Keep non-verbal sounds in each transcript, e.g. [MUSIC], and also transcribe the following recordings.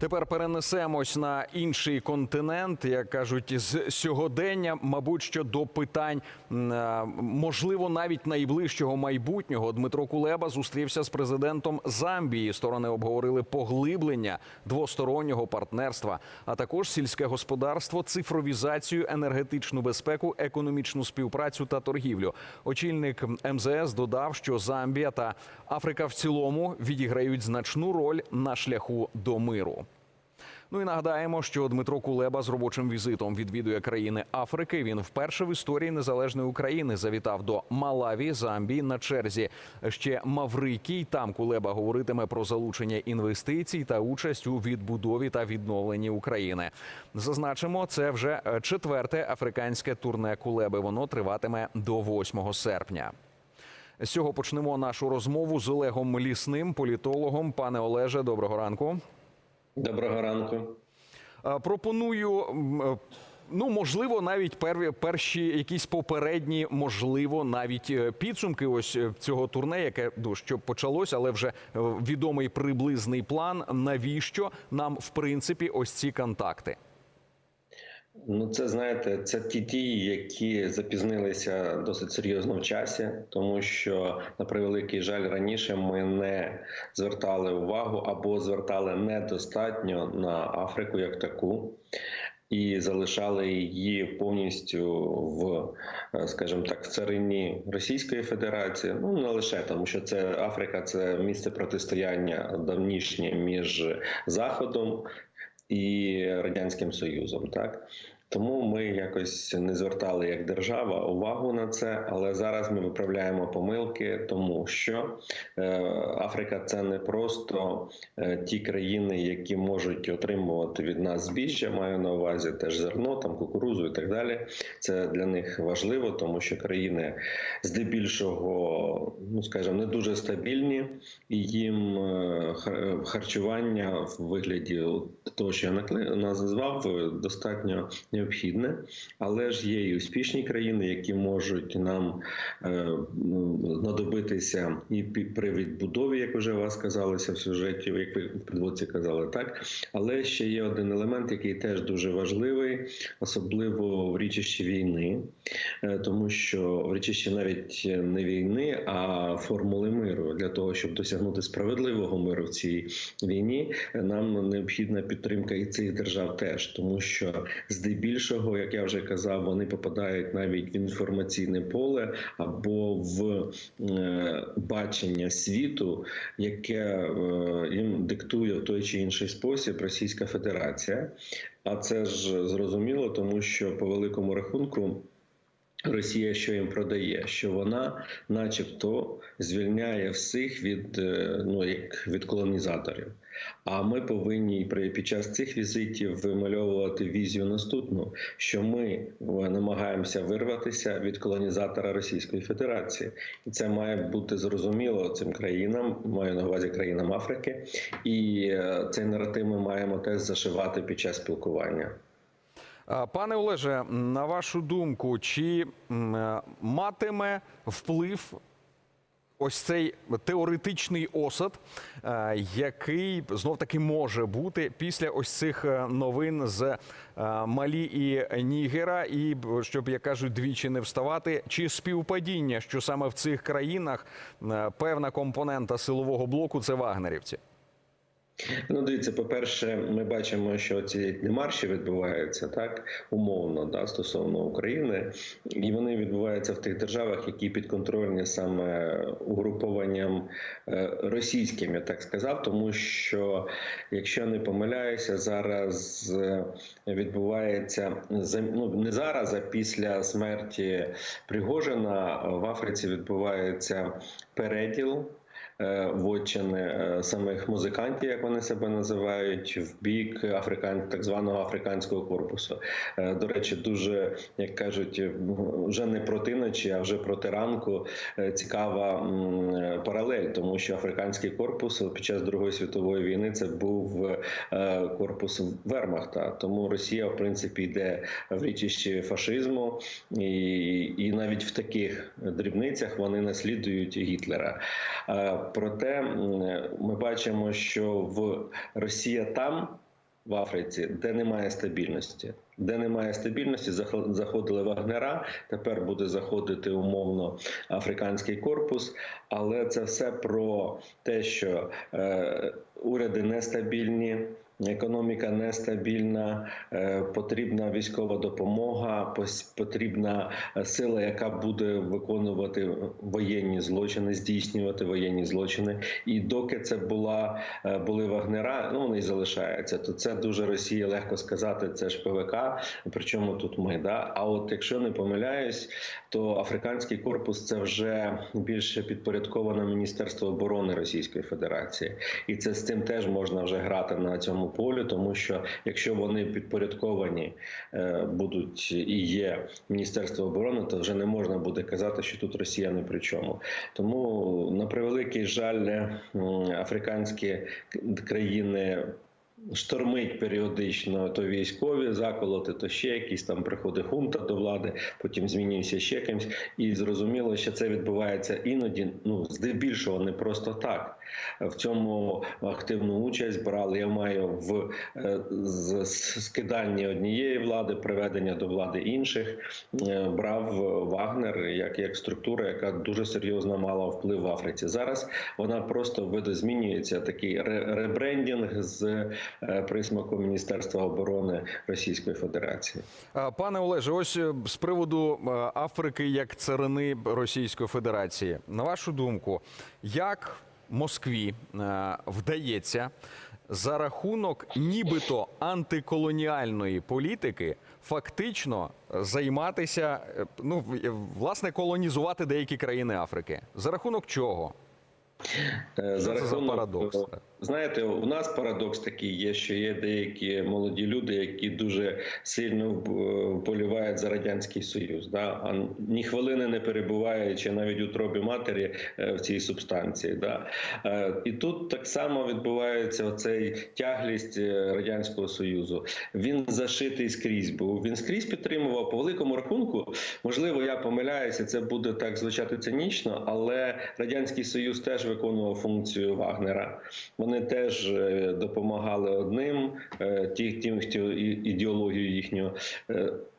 Тепер перенесемось на інший континент, як кажуть, з сьогодення, мабуть, що до питань е, можливо навіть найближчого майбутнього. Дмитро Кулеба зустрівся з президентом Замбії. Сторони обговорили поглиблення двостороннього партнерства, а також сільське господарство, цифровізацію, енергетичну безпеку, економічну співпрацю та торгівлю. Очільник МЗС додав, що Замбія та Африка в цілому відіграють значну роль на шляху до миру. Ну і нагадаємо, що Дмитро Кулеба з робочим візитом відвідує країни Африки. Він вперше в історії незалежної України завітав до Малаві, Замбії на черзі. Ще Маврикій. Там Кулеба говоритиме про залучення інвестицій та участь у відбудові та відновленні України. Зазначимо, це вже четверте африканське турне Кулеби. Воно триватиме до 8 серпня. З цього почнемо нашу розмову з Олегом Лісним, політологом. Пане Олеже, доброго ранку. Доброго ранку. Е, Пропоную. е, Ну, можливо, навіть перші якісь попередні, можливо, навіть е, підсумки ось цього турне, яке ну, що почалось, але вже відомий приблизний план. Навіщо нам в принципі ось ці контакти? Ну, це знаєте, це ті дії, які запізнилися досить серйозно в часі, тому що на превеликий жаль раніше ми не звертали увагу або звертали недостатньо на Африку як таку. І залишали її повністю в, е, скажімо так, царині Російської Федерації. Ну не лише тому, що це Африка, це місце протистояння давнішнє між Заходом і радянським союзом, так тому ми якось не звертали як держава увагу на це, але зараз ми виправляємо помилки, тому що е, Африка це не просто е, ті країни, які можуть отримувати від нас збіжжя, маю на увазі теж зерно, там кукурузу і так далі. Це для них важливо, тому що країни здебільшого, ну скажімо, не дуже стабільні, і їм е, харчування в вигляді того, що я назвав, достатньо необхідне, але ж є і успішні країни, які можуть нам е, ну, знадобитися і при відбудові, як вже вас казалося в сюжеті, як ви підводці казали, так? Але ще є один елемент, який теж дуже важливий, особливо в річищі війни, Е, тому що в річищі навіть не війни, а формули миру. Для того, щоб досягнути справедливого миру в цій війні, нам необхідна підтримка і цих держав теж, тому що здебільшого, як я вже казав, вони попадають навіть в інформаційне поле або в е, бачення світу, яке е, їм диктує в той чи інший спосіб Російська Федерація. А це ж зрозуміло, тому що по великому рахунку. Росія що їм продає, що вона, начебто, звільняє всіх від е, ну як від колонізаторів. А ми повинні під час цих візитів вимальовувати візію наступну: що ми е, намагаємося вирватися від колонізатора Російської Федерації, і це має бути зрозуміло цим країнам, маю на увазі країнам Африки, і е, цей наратив ми маємо теж зашивати під час спілкування. Пане Олеже, на вашу думку, чи е, матиме вплив ось цей теоретичний осад, е, який знов таки може бути після ось цих е, новин з е, Малі і Нігера, і щоб як кажуть, двічі не вставати, чи співпадіння, що саме в цих країнах певна компонента силового блоку це вагнерівці? Ну, дивіться, по-перше, ми бачимо, що ці демарші відбуваються так умовно, да, стосовно України, і вони відбуваються в тих державах, які підконтрольні саме угрупованням е, російським, я так сказав, тому що, якщо не помиляюся, зараз е, відбувається ну, не зараз, а після смерті Пригожина в Африці відбувається переділ е, вотчини е, самих музикантів, як вони себе називають, в бік африкан, так званого африканського корпусу. Е, До речі, дуже як кажуть, вже не проти ночі, а вже проти ранку е, цікава е, паралель, тому що африканський корпус під час Другої світової війни це був е, корпус Вермахта. Тому Росія, в принципі, йде в річищі фашизму, і, і навіть в таких дрібницях вони наслідують Гітлера. Проте ми бачимо, що в Росія там в Африці, де немає стабільності. Де немає стабільності, заход- заходили вагнера. Тепер буде заходити умовно африканський корпус. Але це все про те, що е, уряди нестабільні, економіка нестабільна, е, потрібна військова допомога, потрібна е, сила, яка буде виконувати воєнні злочини, здійснювати воєнні злочини. І доки це була е, були вагнера, ну вони і залишаються. То це дуже Росії легко сказати. Це ж ПВК. Причому тут ми да. А от якщо не помиляюсь, то африканський корпус це вже більше підпорядковано Міністерство оборони Російської Федерації, і це з цим теж можна вже грати на цьому полі, тому що якщо вони підпорядковані е, будуть і є Міністерство оборони, то вже не можна буде казати, що тут Росія не при чому. Тому на превеликий жаль, африканські країни. Штормить періодично то військові заколоти, то ще якісь там приходить хунта до влади, потім змінюється ще кимсь. І зрозуміло, що це відбувається іноді. Ну здебільшого не просто так. В цьому активну участь брали. Я маю в е, скиданні однієї влади, приведення до влади інших. е, Брав Вагнер як, як структура, яка дуже серйозно мала вплив в Африці. Зараз вона просто видозмінюється. Такий ре- ребрендінг з е, присмаком Міністерства оборони Російської Федерації. Пане Олеже, ось з приводу Африки як царини Російської Федерації. На вашу думку, як Москві е, вдається за рахунок нібито антиколоніальної політики фактично займатися, е, ну в- власне, колонізувати деякі країни Африки? За рахунок чого? За рахунок... це за парадокс? Е, Знаєте, у нас парадокс такий є, що є деякі молоді люди, які дуже сильно вб- вболівають за радянський союз, да? а ні хвилини не перебуваючи навіть у тробі матері е, в цій субстанції. Да? Е, І тут так само відбувається оцей тяглість е, радянського союзу. Він зашитий скрізь був. Він скрізь підтримував по великому рахунку. Можливо, я помиляюся, це буде так звучати цинічно, але радянський союз теж виконував функцію Вагнера. Теж е, допомагали одним, е, ті, тим, хто ідеологію їхню.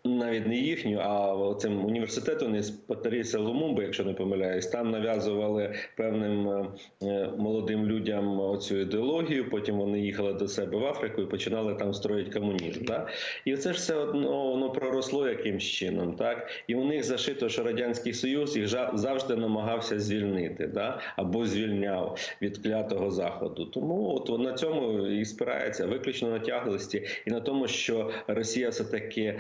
Е, Навіть не їхню, а цим університетом із Патріса Лумумби, якщо не помиляюсь, там нав'язували певним е, е, молодим людям цю ідеологію. Потім вони їхали до себе в Африку і починали там строїти комунізм. Да? І це ж все одно воно проросло якимсь чином. Так? І у них зашито, що Радянський Союз їх завжди намагався звільнити да? або звільняв від клятого заходу. Тому от на цьому і спирається виключно на тяглості і на тому, що Росія все таки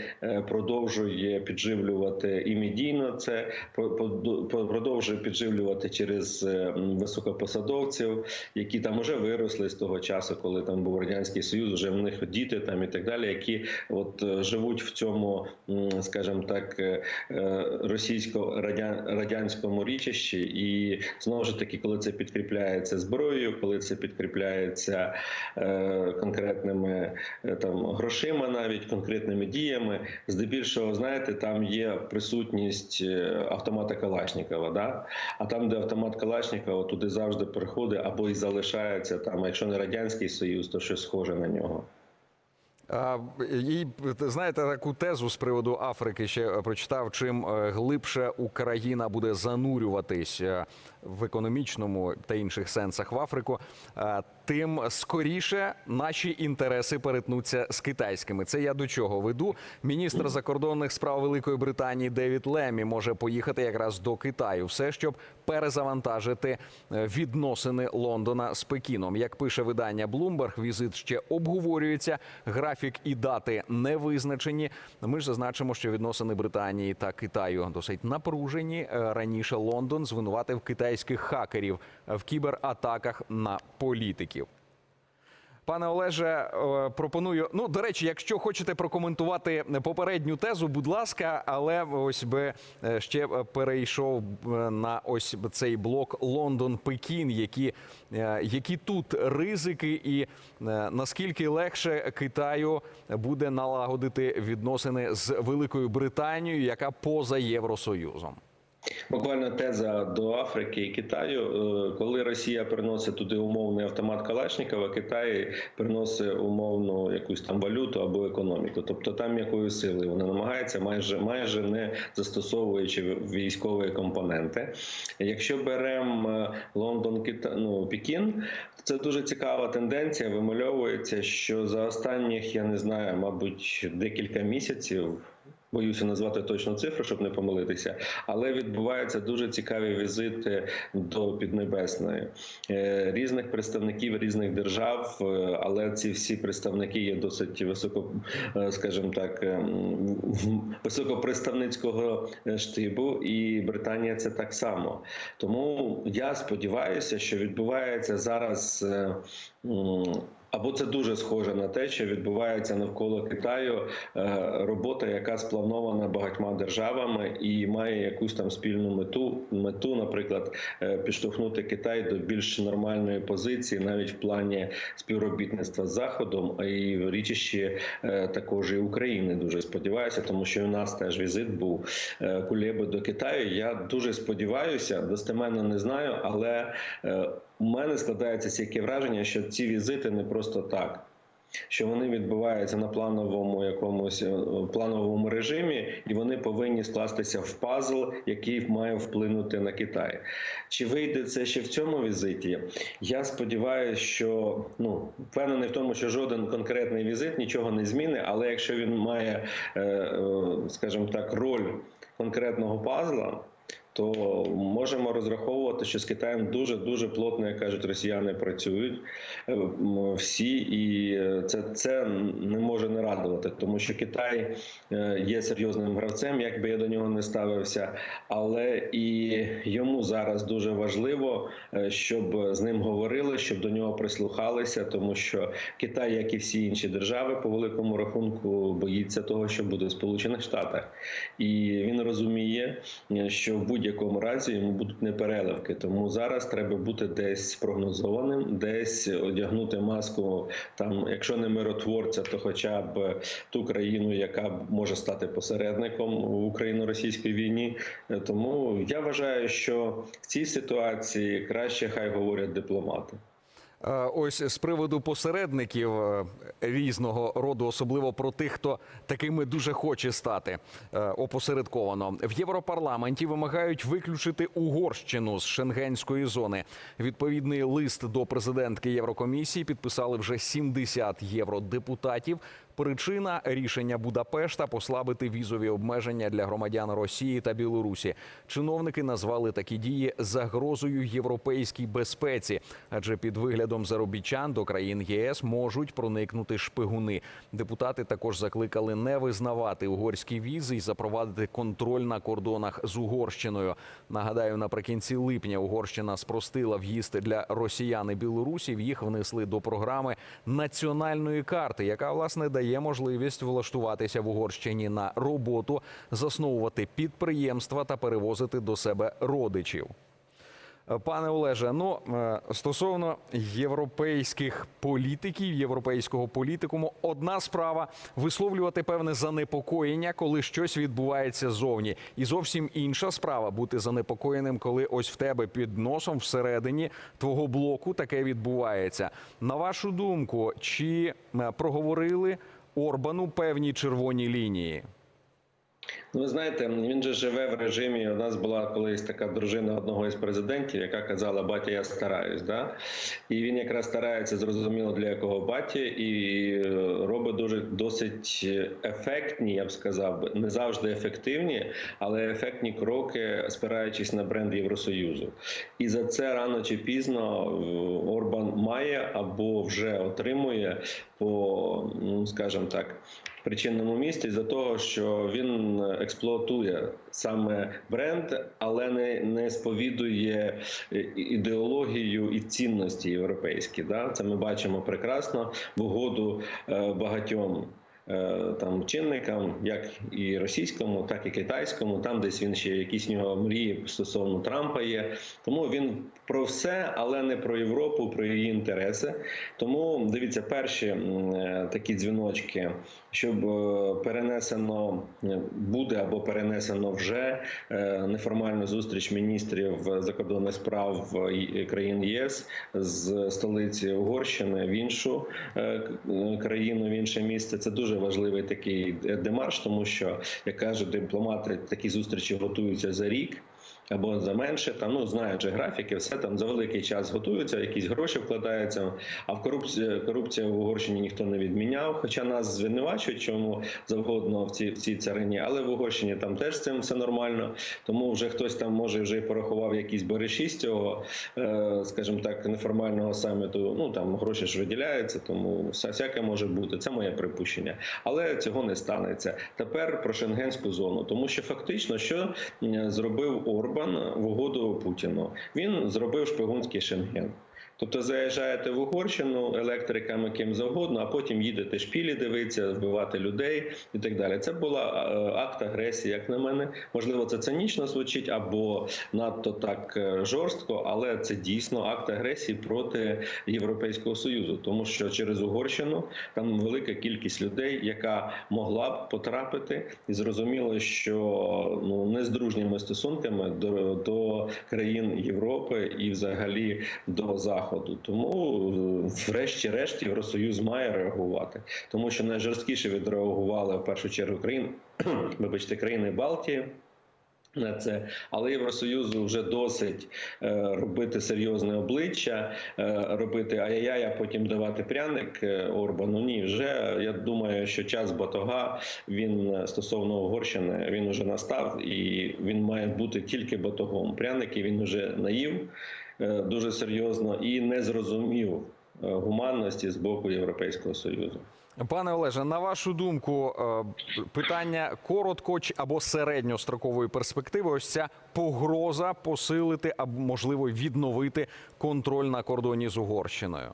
продовжує підживлювати і медійно це про- про- продовжує підживлювати через е, високопосадовців, які там вже виросли з того часу, коли там був радянський союз, вже в них діти там і так далі, які от е, живуть в цьому, скажімо так, е, е, російсько радянському річищі, і знову ж таки, коли це підкріпляється зброєю, коли це підкріпляється конкретними там грошима, навіть конкретними діями, здебільшого, знаєте, там є присутність е, автомата Калашникова. Да? А там, де автомат Калашникова, туди завжди приходить або і залишається там, якщо не радянський союз, то щось схоже на нього. І знаєте таку тезу з приводу Африки ще прочитав. Чим е, глибше Україна буде занурюватись е, в економічному та інших сенсах в Африку, е, тим скоріше наші інтереси перетнуться з китайськими. Це я до чого веду. Міністр закордонних справ Великої Британії Девід Лемі може поїхати якраз до Китаю. Все щоб перезавантажити е, відносини Лондона з Пекіном. Як пише видання Bloomberg, візит ще обговорюється. Графік і дати не визначені. Ми ж зазначимо, що відносини Британії та Китаю досить напружені. Е, Раніше Лондон звинуватив китайських хакерів в кібератаках на політиків. Пане Олеже, е, пропоную. Ну, до речі, якщо хочете прокоментувати попередню тезу, будь ласка, але ось би е, ще перейшов е, на ось цей блок Лондон-Пекін, які, які тут ризики, і наскільки легше Китаю буде налагодити відносини з Великою Британією, яка поза Євросоюзом. Буквально теза до Африки і Китаю. Е, Коли Росія приносить туди умовний автомат Калашникова, Китай приносить умовну якусь там валюту або економіку. Тобто там якою силою вони намагаються, майже майже не застосовуючи військові компоненти. Якщо беремо Лондон, Кита... ну, Пекін, це дуже цікава тенденція. Вимальовується, що за останніх я не знаю, мабуть, декілька місяців. Боюся назвати точну цифру, щоб не помилитися, але відбуваються дуже цікаві візити до Піднебесної Е, різних представників різних держав, е, але ці всі представники є досить високо, е, скажімо так, високопредставницького штибу, і Британія це так само. Тому я сподіваюся, що відбувається зараз. Або це дуже схоже на те, що відбувається навколо Китаю е, робота, яка спланована багатьма державами і має якусь там спільну мету. Мету, наприклад, е, підштовхнути Китай до більш нормальної позиції, навіть в плані співробітництва з Заходом, і в річищі е, також і України. Дуже сподіваюся, тому що у нас теж візит був Кулеби до Китаю. Я дуже сподіваюся, достеменно не знаю, але у мене складається стільки враження, що ці візити не просто так. Що вони відбуваються на плановому якомусь е, плановому режимі, і вони повинні скластися в пазл, який має вплинути на Китай. Чи вийде це ще в цьому візиті? Я сподіваюся, що ну впевнений в тому, що жоден конкретний візит нічого не зміни, але якщо він має, е, е, скажімо так, роль конкретного пазла то можемо розраховувати, що з Китаєм дуже дуже плотно, як кажуть росіяни, працюють. Е, всі, і е, це, це не може не радувати, тому що Китай е, є серйозним гравцем, як би я до нього не ставився, але і йому зараз дуже важливо, щоб з ним говорили, щоб до нього прислухалися, тому що Китай, як і всі інші держави, по великому рахунку боїться того, що буде в Сполучених Штатах, і він розуміє, що в будь-якому разі йому будуть непереливки. Тому зараз треба бути десь прогнозованим, десь одягнути маску там, якщо не миротворця, то хоча б ту країну, яка може стати посередником в україно-російській війні. Е, Тому я вважаю, що в цій ситуації краще хай говорять дипломати. Е, Ось з приводу посередників е, різного роду, особливо про тих, хто такими дуже хоче стати е, опосередковано. В Європарламенті вимагають виключити Угорщину з шенгенської зони. Відповідний лист до президентки Єврокомісії підписали вже 70 євродепутатів. Причина рішення Будапешта послабити візові обмеження для громадян Росії та Білорусі. Чиновники назвали такі дії загрозою європейській безпеці, адже під виглядом заробітчан до країн ЄС можуть проникнути шпигуни. Депутати також закликали не визнавати угорські візи і запровадити контроль на кордонах з Угорщиною. Нагадаю, наприкінці липня Угорщина спростила в'їзд для росіян і білорусів. Їх внесли до програми національної карти, яка власне дає можливість влаштуватися в Угорщині на роботу, засновувати підприємства та перевозити до себе родичів. Пане Олеже, ну е, стосовно європейських політиків, європейського політикуму, одна справа висловлювати певне занепокоєння, коли щось відбувається зовні, і зовсім інша справа бути занепокоєним, коли ось в тебе під носом всередині твого блоку таке відбувається. На вашу думку, чи е, проговорили Орбану певні червоні лінії? Ну, ви знаєте, він же живе в режимі. У нас була колись така дружина одного із президентів, яка казала: Батя, я стараюсь. Да? І він якраз старається зрозуміло для якого баті, і е, робить дуже досить ефектні, я б сказав, не завжди ефективні, але ефектні кроки, спираючись на бренд Євросоюзу. І за це рано чи пізно е, Орбан має або вже отримує по, ну скажімо так причинному місці за того, що він експлуатує саме бренд, але не, не сповідує ідеологію і цінності європейські. Да? Це ми бачимо прекрасно в угоду е, багатьом. Е, там чинникам, як і російському, так і китайському. Там десь він ще якісь нього мрії стосовно Трампа є. Тому він про все, але не про Європу, про її інтереси. Тому дивіться, перші е, такі дзвіночки, щоб е, перенесено буде або перенесено вже неформальну зустріч міністрів закордонних справ країн ЄС з столиці Угорщини в іншу країну, в інше місце. Це дуже важливий такий е, демарш, тому що як кажуть дипломати, такі зустрічі готуються за рік. Або за менше, там ну знаючи графіки, все там за великий час готуються, якісь гроші вкладаються. А в корупції корупція в Угорщині ніхто не відміняв. Хоча нас звинувачують чому завгодно в цій в цій царині, але в Угорщині там теж з цим все нормально. Тому вже хтось там може вже і порахував якісь бариші з цього, е, скажімо так, неформального саміту. Ну там гроші ж виділяються, тому вся- всяке може бути. Це моє припущення. Але цього не станеться. Тепер про шенгенську зону, тому що фактично, що зробив Орбан в угоду Путіну, він зробив шпигунський шенген. Тобто заїжджаєте в Угорщину електриками ким завгодно, а потім їдете шпілі дивитися, вбивати людей і так далі. Це була е, акт агресії, як на мене. Можливо, це цинічно звучить або надто так е, жорстко, але це дійсно акт агресії проти Європейського союзу, тому що через Угорщину там велика кількість людей, яка могла б потрапити, і зрозуміло, що ну не з дружніми стосунками до, до країн Європи і взагалі до заходу. Тому, е, врешті-решт, Євросоюз має реагувати, тому що найжорсткіше відреагували в першу чергу країн, [CLEARS THROAT] вибачте, країни Балтії. На це, але Євросоюзу вже досить е, робити серйозне обличчя, е, робити ай-яй, а потім давати пряник е, Орбану. Ні, вже я думаю, що час батога він е, стосовно Угорщини він уже настав, і він має бути тільки батогом. Пряники він вже наїв дуже серйозно і не зрозумів е, гуманності з боку Європейського союзу. Пане Олеже, на вашу думку, е, питання коротко або середньострокової перспективи, ось ця погроза посилити або можливо відновити контроль на кордоні з Угорщиною.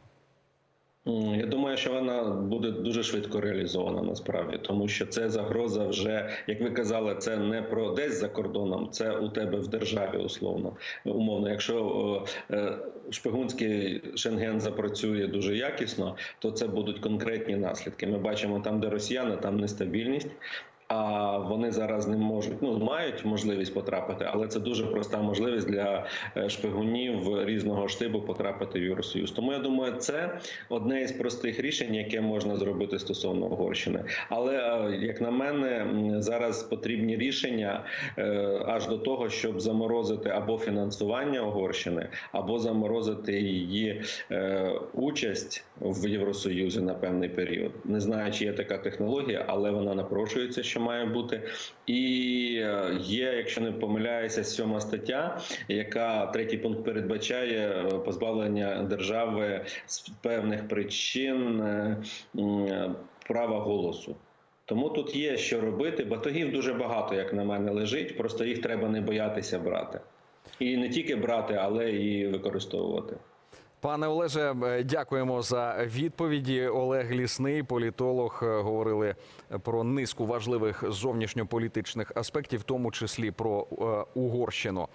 Я думаю, що вона буде дуже швидко реалізована насправді, тому що це загроза вже, як ви казали, це не про десь за кордоном, це у тебе в державі, условно умовно. Якщо е, шпигунський шенген запрацює дуже якісно, то це будуть конкретні наслідки. Ми бачимо там, де росіяни, там нестабільність. А вони зараз не можуть, ну мають можливість потрапити, але це дуже проста можливість для е, шпигунів різного штибу потрапити в Євросоюз. Тому я думаю, це одне із простих рішень, яке можна зробити стосовно Угорщини. Але е, як на мене, зараз потрібні рішення е, аж до того, щоб заморозити або фінансування Угорщини, або заморозити її участь в Євросоюзі на певний період. Не знаю, чи є така технологія, але вона напрошується, що має бути. І е, є, якщо не помиляюся, сьома стаття, яка третій пункт передбачає е, позбавлення держави з певних причин е, права голосу. Тому тут є що робити. Батогів дуже багато, як на мене, лежить. Просто їх треба не боятися брати. І не тільки брати, але і використовувати. Пане Олеже, е, дякуємо за відповіді. Олег Лісний, політолог, е, говорили про низку важливих зовнішньополітичних аспектів, в тому числі про е, Угорщину.